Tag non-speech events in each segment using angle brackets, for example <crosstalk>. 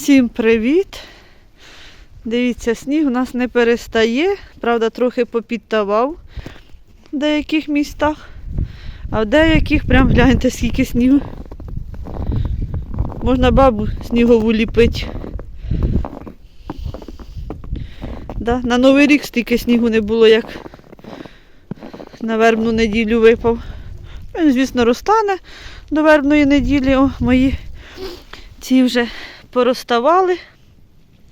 Всім привіт! Дивіться, сніг у нас не перестає, правда, трохи попідтавав в деяких містах, а в деяких прям гляньте, скільки снігу. Можна бабу снігову ліпити. Да? На Новий рік стільки снігу не було, як на вербну неділю випав. Він, звісно, розтане до вербної неділі. О, мої ці вже порозставали.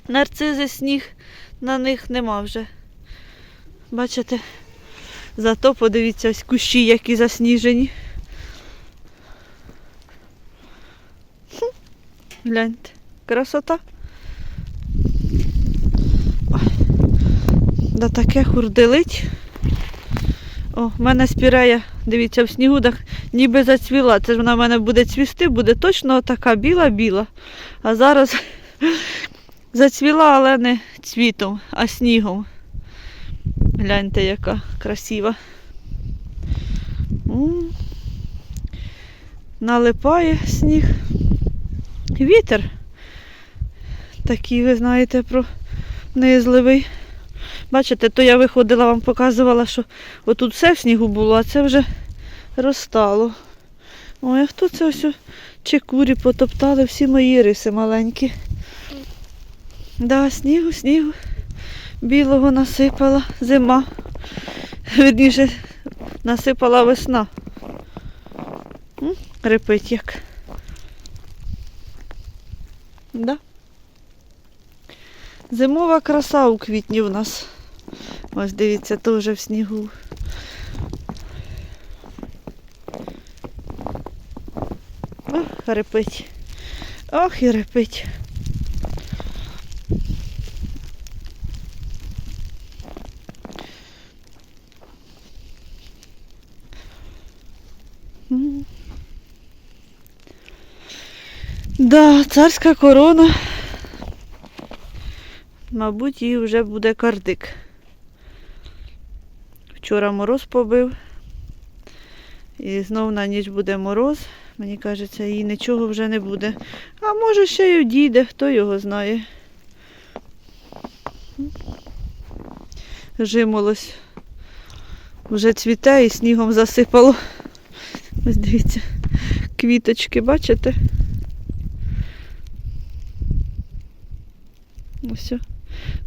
Нарцизи сніг, на них нема вже. Бачите? Зато подивіться, ось кущі, які засніжені. Гляньте, красота. Да таке хурделить. О, в мене спірея, дивіться, в снігу так ніби зацвіла. Це ж вона в мене буде цвісти, буде точно така біла-біла. А зараз <laughs> зацвіла, але не цвітом, а снігом. Гляньте, яка красива. Налипає сніг. Вітер. Такий, ви знаєте, пронизливий. Бачите, то я виходила, вам показувала, що отут все в снігу було, а це вже розтало. Ой, а хто це ось чекурі потоптали всі мої риси маленькі. Да, снігу, снігу. Білого насипала зима. Вірніше, насипала весна. Репить як. Да. Зимова краса у квітні в нас. Ось дивіться, теж в снігу. Ох, репить. Ох і репить. Да, царська корона. Мабуть, їй вже буде кардик. Вчора мороз побив. І знов на ніч буде мороз. Мені кажеться, їй нічого вже не буде. А може ще й одійде, хто його знає. Жимолось. Вже цвіте і снігом засипало. Ось дивіться, квіточки, бачите? Ось.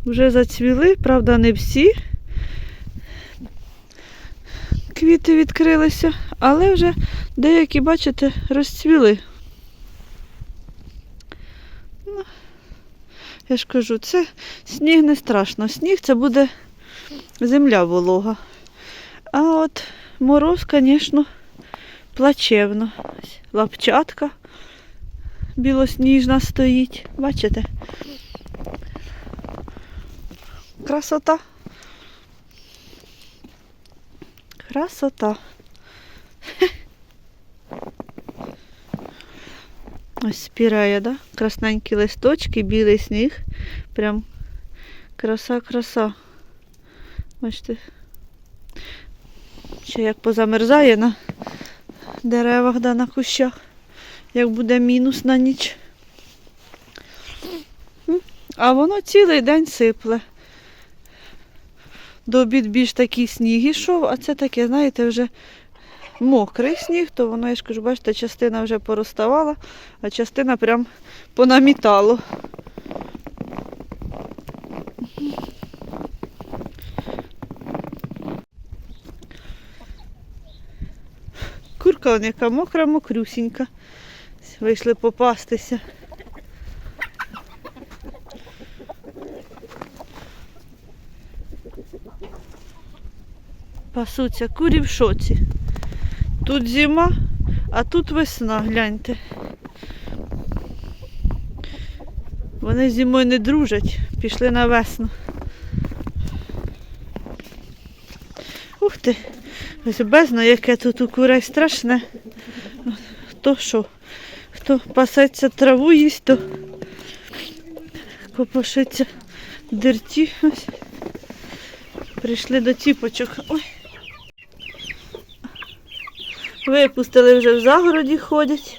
Вже зацвіли, правда, не всі. Квіти відкрилися, але вже деякі, бачите, розцвіли. Ну, я ж кажу, це сніг не страшно. Сніг це буде земля волога. А от мороз, звісно, плачевно. Лапчатка білосніжна стоїть. Бачите? Красота. Красота. <laughs> Ось спірає, да? Красненькі листочки, білий сніг. Прям краса-краса. Бачите. Ще як позамерзає на деревах да на кущах. Як буде мінус на ніч. А воно цілий день сипле. До обід більш такий сніг ішов, а це таке, знаєте, вже мокрий сніг, то воно, я ж кажу, бачите, частина вже пороставала, а частина прям понамітало. Курка вон яка мокра, мокрюсінька. Вийшли попастися. Пасуться курі в шоці. Тут зима, а тут весна, гляньте. Вони зимою не дружать, пішли на весну. Ух ти, ось бездна, яке тут у курей страшне. Хто що? Хто пасеться траву їсть, то копошиться в дерті. Ось. Прийшли до ціпочок. Ой. Випустили вже в загороді ходять.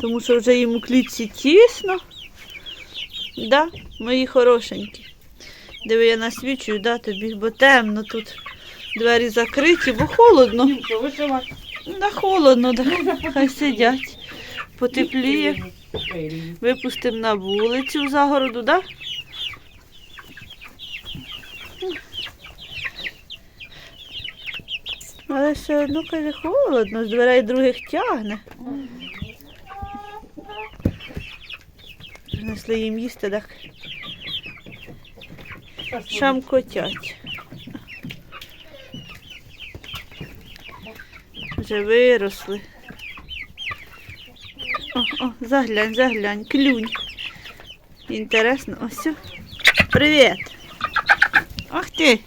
тому що вже їм у клітці тісно. Да, мої хорошенькі. Диви, я насвічую, да, тобі, бо темно тут. Двері закриті, бо холодно. Да, холодно, да. хай сидять. Потепліє. Випустимо на вулицю в загороду, да? Але все одно каже, холодно, з дверей других тягне. Принесли їм їсти, так шамкотять. Вже виросли. О, о, заглянь, заглянь, клюнь. Інтересно, ось. Привіт. Ах ти.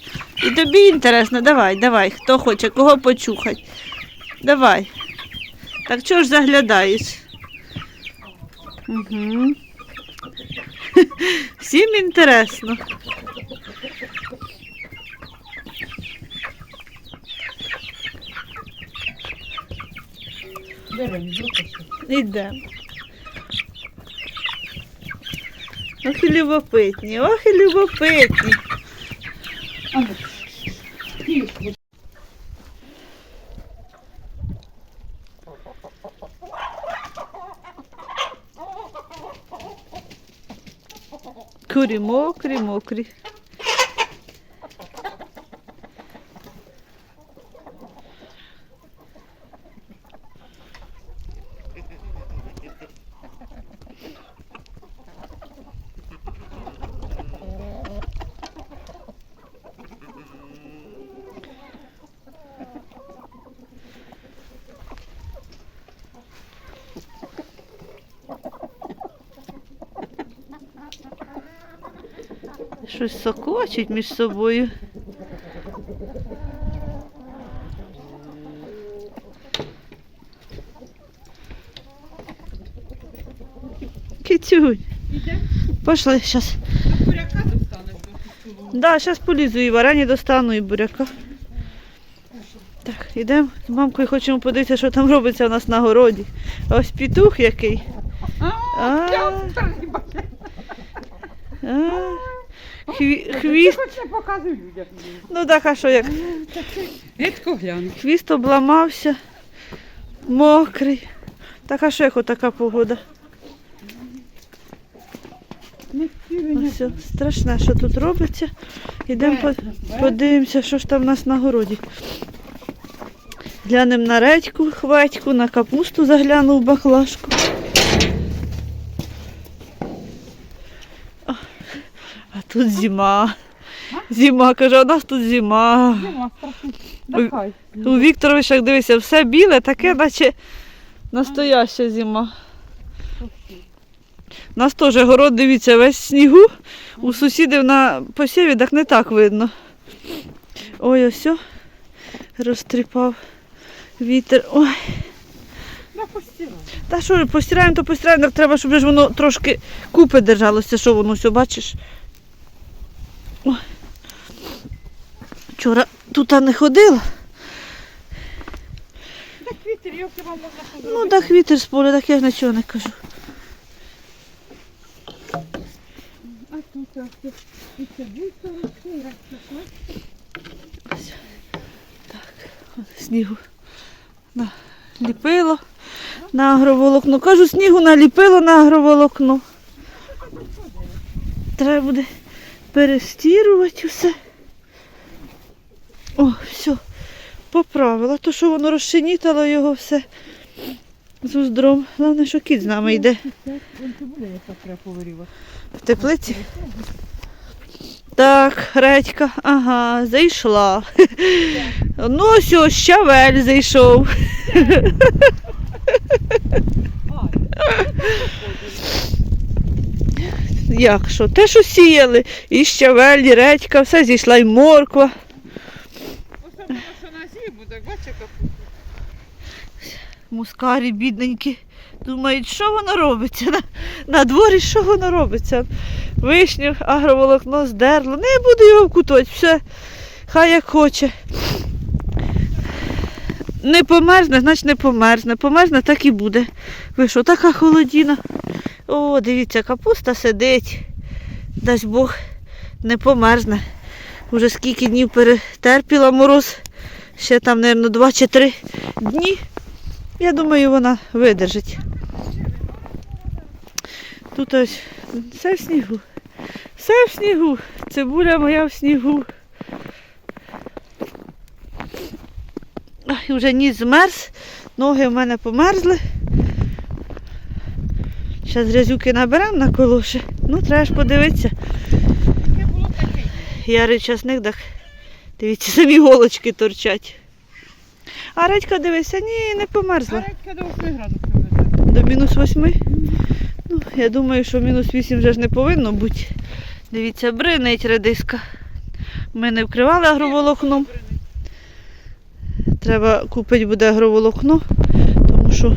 І тобі інтересно, давай, давай, хто хоче, кого почухать. Давай. Так чого ж заглядаєш? Угу. <laughs> Всім інтересно. Йдемо. Ох і любопитні, ох і любопитні. А ну. Тихо. Курі мокрі, мокрі. Щось сокочуть між собою. Китюнь. Пошли, зараз. Буряка достанеш до зараз полізу і варені достану, і буряка. Так, йдемо з мамкою хочемо подивитися, що там робиться у нас на городі. Ось петух який. А, А. я стрибаю. А, хві- хвіст. Хоч не показуй людям. Ну так, а що як? Рідко гляну. Хвіст обламався, мокрий. Так, а що як отака погода? Не все, страшне, що тут робиться. Йдемо по- подивимося, що ж там у нас на городі. Глянемо на редьку, хватьку, на капусту загляну в баклажку. О, А тут зима. Зима, каже, у нас тут зима. Ой. У Вікторовичах дивися, все біле, таке, наче настояща зима. У нас теж город, дивіться, весь снігу. У сусідів на посіві так не так видно. Ой, ось розтріпав вітер. Ой, та що, постираємо, то постираємо, треба, щоб ж воно трошки купи держалося, що воно все, бачиш. Ой. Вчора тут не ходила. Так вітер, його хіба можна Ну позробити? так вітер з поля, так я ж нічого не кажу. А тут і це і раз пішла. Снігу наліпило на агроволокно. Кажу, снігу наліпило на агроволокно. Треба буде перестірувати все. О, все, поправила. То, що воно розшинітало його все з уздром. Головне, що кіт з нами йде в теплиці. Так, редька, ага, зайшла. <laughs> Ну, все, щавель зайшов. <laughs> Як що? Те, що сіяли, і щавель, і редька, все зійшла, і морква. Особливо, що на зиму, так бачиш, яка. Мускарі бідненькі. Думають, що воно робиться? На, на дворі що воно робиться? Вишню, агроволокно здерло. Не буду його вкутувати, все. Хай як хоче. не померзне, значить не померзне. Померзне, так і буде. Ви що, така холодіна? О, дивіться, капуста сидить. Дасть Бог, не померзне. Уже скільки днів перетерпіла мороз. Ще там, мабуть, два чи три дні. Я думаю, вона видержить. Тут ось все в снігу. Все в снігу. Цибуля моя в снігу. Ай, вже ніс змерз, ноги в мене померзли. Зараз грязюки наберемо на колоші. Ну, треба ж подивитися. Таке було таке. Ярий часник, так дивіться, самі голочки торчать. А редька, дивися, ні, не померзла. Гарячка до 8 градусів. До мінус восьми. Ну, я думаю, що мінус вісім вже ж не повинно бути. Дивіться, бринить редиска. Ми не вкривали агроволокном. Треба купити буде агроволокно, тому що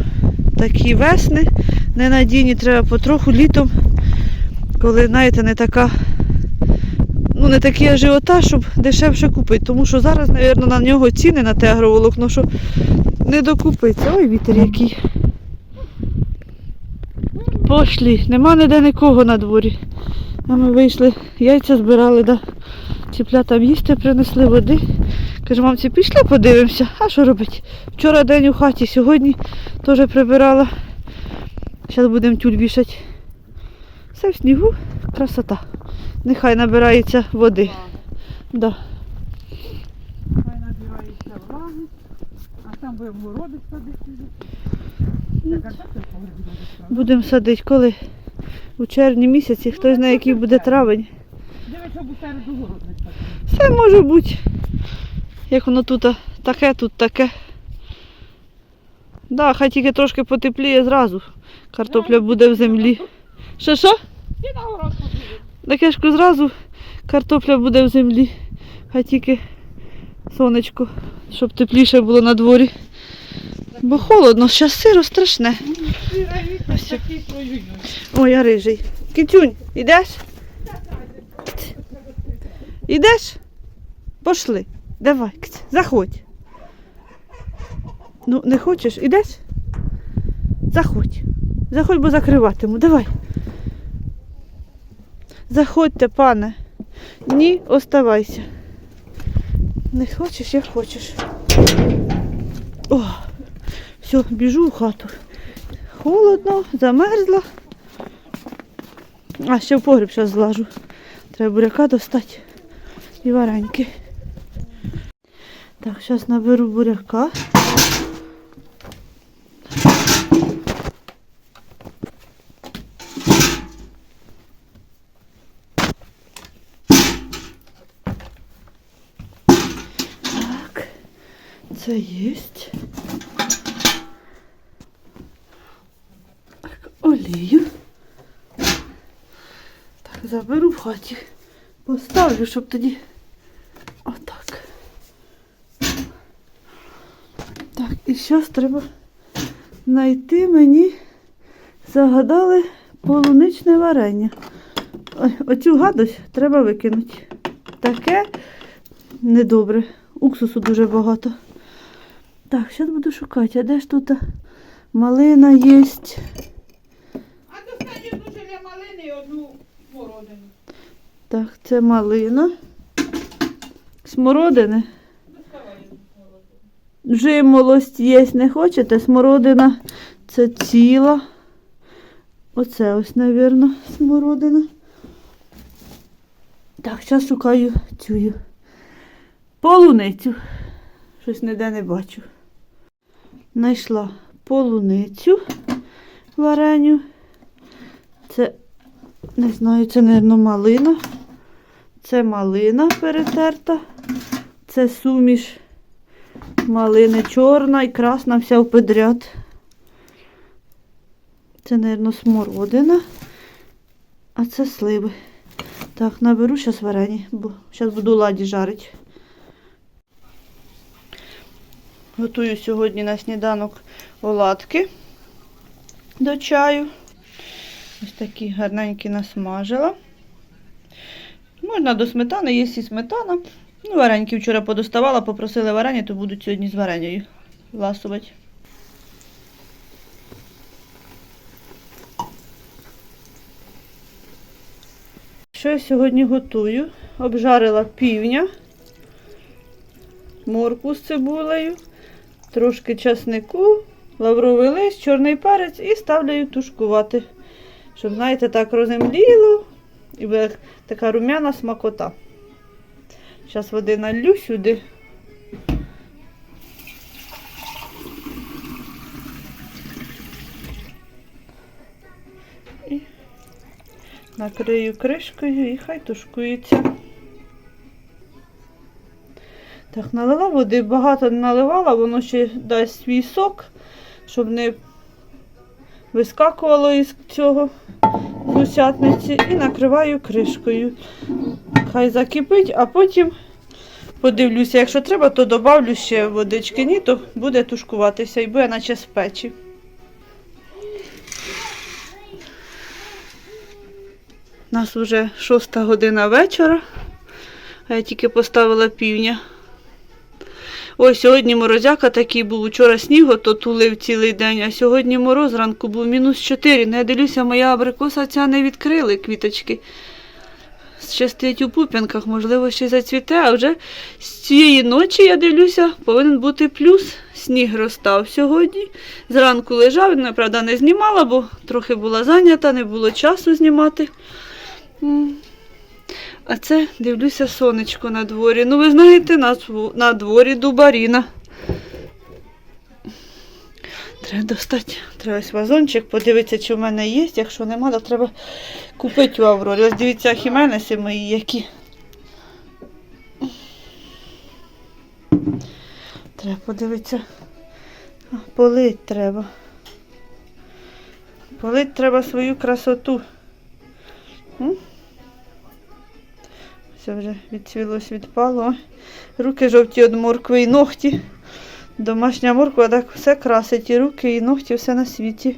такі весни ненадійні, треба потроху літом, коли, знаєте, не така, ну не такий ажіотаж, щоб дешевше купити. Тому що зараз, мабуть, на нього ціни на те агроволокно, що не докупиться. Ой, вітер який. Пошлі, нема ніде нікого на дворі. А ми вийшли, яйця збирали, да. Ціплятам їсти принесли води. Каже, мамці, пішли подивимося. А що робити? Вчора день у хаті, сьогодні теж прибирала. Зараз будемо тюль вішати. Все в снігу, красота. Нехай набирається води. Да. Хай набирається влаги, а там будемо городи садити. Ставити. Будемо садити коли? У червні місяці, хто знає, який буде травень. Все може бути. Як воно тут таке, тут таке. Да, хай тільки трошки потепліє зразу. Картопля буде в землі. Що що? І на город. Так я ж кажу, зразу картопля буде в землі. Хай тільки сонечко, щоб тепліше було на дворі. Бо холодно, зараз сиро страшне. Ось. ой-ой-ой. Я рижий. Китюнь, ідеш? Ідеш? Пошли. Давай, заходь. Ну, не хочеш? Ідеш? Заходь. Заходь, бо закриватиму. Давай. Заходьте, пане. Ні, оставайся. Не хочеш, як хочеш. О, все, біжу в хату. Холодно, замерзла. А, ще в погріб зараз злажу. Треба буряка достати і вареньки. Так, зараз наберу буряка. Так, це єсть. Так, олію. Так, заберу в хаті. Поставлю, щоб тоді. Отак. Так, і зараз треба знайти мені. Загадали полуничне варення. Оцю гадость треба викинути. Таке недобре. Уксусу дуже багато. Так, зараз буду шукати. А де ж тут малина є? А достань одну желе малини і одну смородину. Так, це малина. Смородини. Жимолость є, не хочете? Смородина це ціла. Оце ось, мабуть, смородина. Так, зараз шукаю цю полуницю. Щось ніде не бачу. Знайшла полуницю вареню. Це, не знаю, це, мабуть, малина. Це малина перетерта. Це суміш малини чорна і красна вся в подряд. Це, мабуть, смородина. А це сливи. Так, наберу зараз варені, бо зараз буду ладі жарити. Готую сьогодні на сніданок оладки до чаю. Ось такі гарненькі насмажила. Можна до сметани, є і сметана. Ну, вареньки вчора подоставала, попросили варення, то будуть сьогодні з вареньою ласувати. Що я сьогодні готую? Обжарила півня, моркву з цибулею, трошки часнику, лавровий лист, чорний перець і ставлю тушкувати. Щоб, знаєте, так роземліло і буде така рум'яна смакота. Зараз води налью сюди. І накрию кришкою і хай тушкується. Так, налила води, багато не наливала, воно ще дасть свій сок, щоб не вискакувало із цього гусятниці і накриваю кришкою. Хай закипить, а потім подивлюся, якщо треба, то додавлю ще водички. Ні, то буде тушкуватися і буде наче з печі. У нас вже шоста година вечора, а я тільки поставила півня. Ой, сьогодні морозяка такий був. Учора снігу, то тулив цілий день, а сьогодні мороз зранку був мінус 4. Не дивлюся, моя абрикоса ця не відкрили квіточки. Ще стоять у пуп'янках, можливо, ще зацвіте, а вже з цієї ночі, я дивлюся, повинен бути плюс. Сніг розстав сьогодні. Зранку лежав, я, правда, не знімала, бо трохи була зайнята, не було часу знімати. А це дивлюся сонечко на дворі. Ну, ви знаєте, на, на дворі дубаріна. Треба достати. Треба ось вазончик, подивитися, чи в мене є. Якщо нема, то треба купити у Аврорі. Ось дивіться, хіменеси мої які. Треба подивитися. Полить треба. Полить треба свою красоту. Все вже відцвілось, відпало. Руки жовті від моркви і ногті. Домашня морква так все красить, і руки, і ногті, все на світі.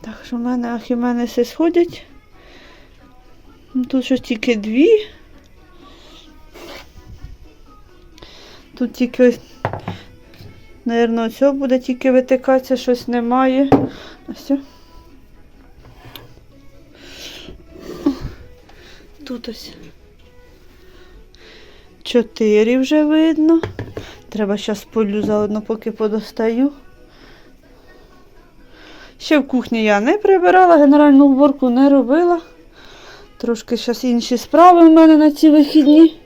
Так що в мене ахіменеси сходять. Ну, Тут щось тільки дві. Тут тільки, Наверно, цього буде тільки витикатися, щось немає. Ось. Тут ось. Чотири вже видно. Треба зараз полю заодно, поки подостаю. Ще в кухні я не прибирала, генеральну уборку не робила. Трошки зараз інші справи в мене на ці вихідні.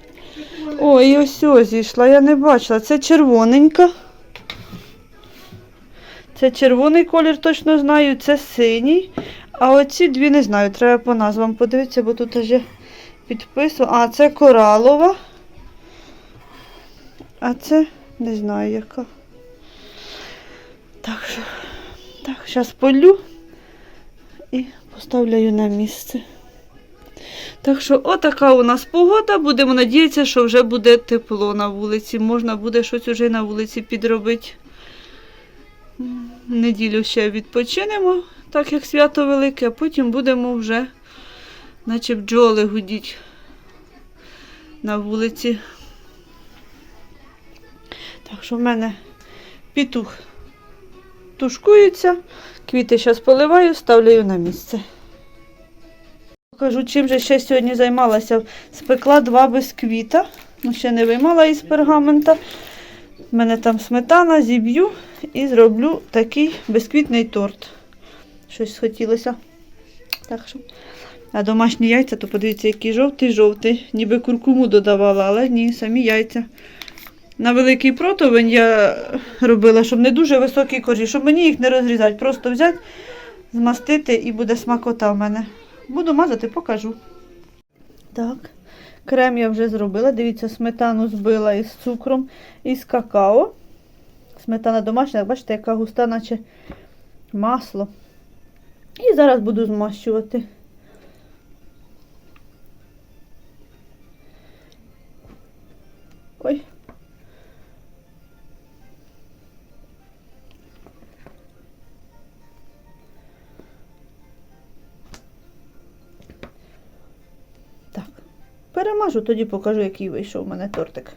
Ой, ось ось зійшла, я не бачила. Це червоненька. Це червоний колір, точно знаю, це синій. А оці дві не знаю, треба по назвам подивитися, бо тут вже підписано. А, це коралова. А це не знаю яка. Так що, так, зараз полю і поставляю на місце. Так що, отака у нас погода. Будемо надіятися, що вже буде тепло на вулиці. Можна буде щось уже на вулиці підробити. Неділю ще відпочинемо, так як свято велике, а потім будемо вже, наче бджоли гудіть на вулиці. Так що в мене пітух тушкується, квіти зараз поливаю, ставлю на місце. Покажу, чим же ще сьогодні займалася. Спекла два бісквіта. Ну, ще не виймала із пергамента. У мене там сметана, зіб'ю і зроблю такий бісквітний торт. Щось схотілося. Так що. А домашні яйця, то подивіться, який жовтий-жовтий. Ніби куркуму додавала, але ні, самі яйця. На великий противень я робила, щоб не дуже високий коржі, щоб мені їх не розрізати. Просто взяти, змастити і буде смакота в мене. Буду мазати, покажу. Так, крем я вже зробила. Дивіться, сметану збила із цукром і з какао. Сметана домашня, бачите, яка густа, наче масло. І зараз буду змащувати. Ой. Так. Перемажу, тоді покажу, який вийшов у мене тортик.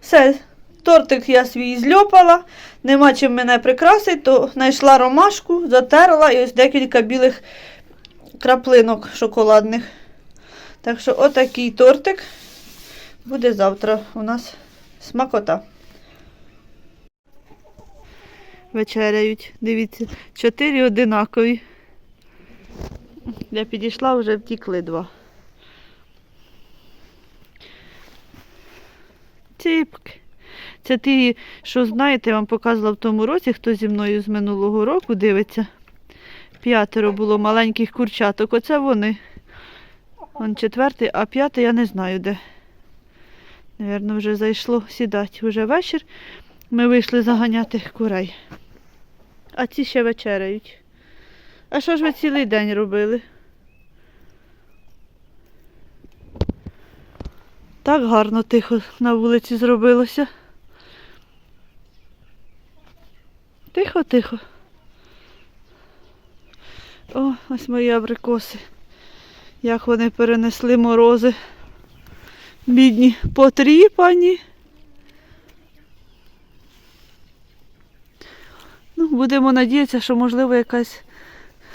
Все, Тортик я свій зльопала, нема чим мене прикрасити, то знайшла ромашку, затерла і ось декілька білих краплинок шоколадних. Так що отакий тортик буде завтра у нас смакота. Вечеряють, дивіться, чотири одинакові. Я підійшла, вже втікли два. Ціпки. Це ті, що знаєте, я вам показувала в тому році, хто зі мною з минулого року дивиться. П'ятеро було маленьких курчаток. Оце вони. Он четвертий, а п'ятий я не знаю де. Навірно, вже зайшло сідати. Уже вечір. Ми вийшли заганяти курей. А ці ще вечеряють. А що ж ви цілий день робили? Так гарно тихо на вулиці зробилося. Тихо, тихо. О, ось мої абрикоси. Як вони перенесли морози. Бідні, потріпані. Ну, будемо надіятися, що можливо якась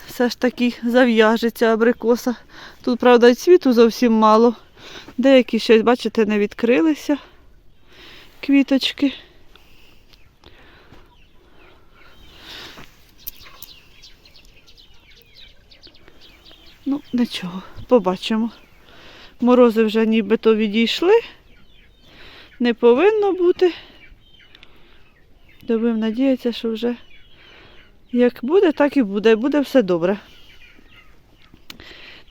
все ж таки зав'яжеться абрикоса. Тут, правда, і цвіту зовсім мало. Деякі щось, бачите, не відкрилися квіточки. Ну, нічого, побачимо. Морози вже нібито відійшли. Не повинно бути. Будемо надіятися, що вже як буде, так і буде. Буде все добре.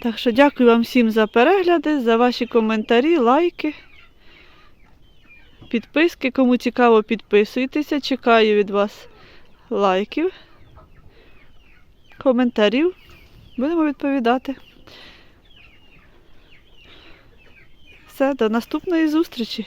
Так що дякую вам всім за перегляди, за ваші коментарі, лайки, підписки. Кому цікаво, підписуйтеся. Чекаю від вас лайків, коментарів. Будемо відповідати. Все, до наступної зустрічі.